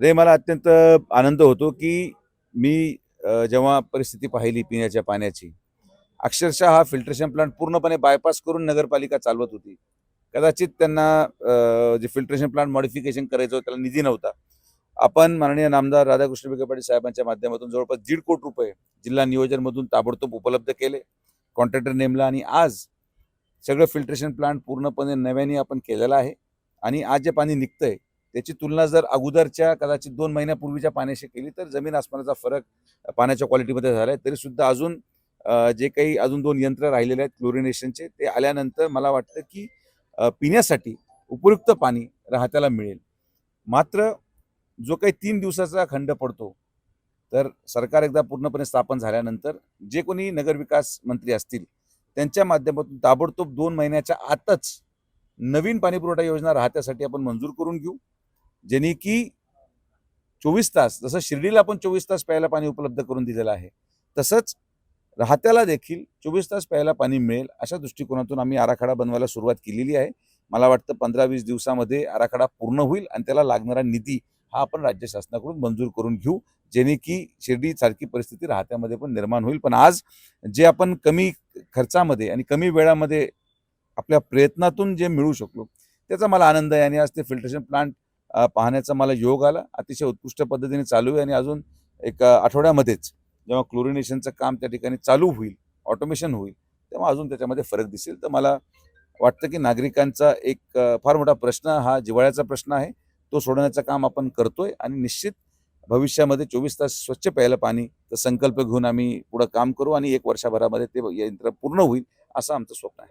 रे मला अत्यंत आनंद होतो की मी जेव्हा परिस्थिती पाहिली पिण्याच्या पाण्याची अक्षरशः हा फिल्ट्रेशन प्लांट पूर्णपणे बायपास करून नगरपालिका चालवत होती. कदाचित त्यांना जे फिल्ट्रेशन प्लांट मॉडिफिकेशन करायचं होतं त्याला निधी नव्हता. आपण माननीय नामदार राधाकृष्ण विखे पाटील साहेबांच्या माध्यमातून जवळपास दीड कोटी रुपये जिल्हा नियोजनमधून ताबडतोब उपलब्ध केले कॉन्ट्रॅक्टर नेमला आणि आज सगळं फिल्ट्रेशन प्लांट पूर्णपणे नव्याने आपण केलेलं आहे. आणि आज जे पाणी निघतंय त्याची तुलना जर अगोदरच्या कदाचित दोन महिन्यापूर्वीच्या पाण्याशी केली तर जमीन आसमानाचा फरक पाण्याच्या क्वालिटीमध्ये झाला आहे तरी सुद्धा अजून जे काही अजून दोन यंत्र राहिलेले आहेत क्लोरिनेशनचे ते आल्यानंतर मला वाटतं की पिण्यासाठी उपयुक्त पाणी राहत्याला मिळेल. मात्र जो काही तीन दिवसाचा खंड पडतो तर सरकार एकदा पूर्णपणे स्थापन झाल्यानंतर जे कोणी नगरविकास मंत्री असतील त्यांच्या माध्यमातून ताबडतोब दोन महिन्याच्या आतच नवीन पाणीपुरवठा योजना राहत्यासाठी आपण मंजूर करून घेऊ. ज्यांनी की चोवीस तास जसं शिर्डीला आपण चोवीस तास प्यायला पाणी उपलब्ध करून दिलेलं आहे तसंच राहत्याला देखील चोवीस तास प्यायला पाणी मिळेल अशा दृष्टिकोनातून आम्ही आराखडा बनवायला सुरुवात केलेली आहे. मला वाटतं पंधरा वीस दिवसामध्ये आराखडा पूर्ण होईल आणि त्याला लागणारा निधी हा आपण राज्य शासनाकडून मंजूर करून घेऊ जेणे की शिर्डी सारखी परिस्थिती राहत्यामध्ये पण निर्माण होईल. पण आज जे आपण कमी खर्चामध्ये आणि कमी वेळामध्ये आपल्या प्रयत्नातून जे मिळू शकलो त्याचा मला आनंद आहे आणि आज ते फिल्ट्रेशन प्लांट पाहण्याचा मला योग आला. अतिशय उत्कृष्ट पद्धतीने चालू आहे आणि अजून एक आठवड्यामध्येच जेव्हा क्लोरिनेशनचं काम त्या ठिकाणी चालू होईल ऑटोमेशन होईल तेव्हा अजून त्याच्यामध्ये फरक दिसेल. तर मला वाटतं की नागरिकांचा एक फार मोठा प्रश्न हा जिव्हाळ्याचा प्रश्न आहे. तो सोडवण्याचं काम आपण करतोय आणि निश्चित भविष्यामध्ये चोवीस तास स्वच्छ प्यायला पाणी तर संकल्प घेऊन आम्ही पुढं काम करू आणि एक वर्षाभरामध्ये ते यंत्र पूर्ण होईल असं आमचं स्वप्न आहे.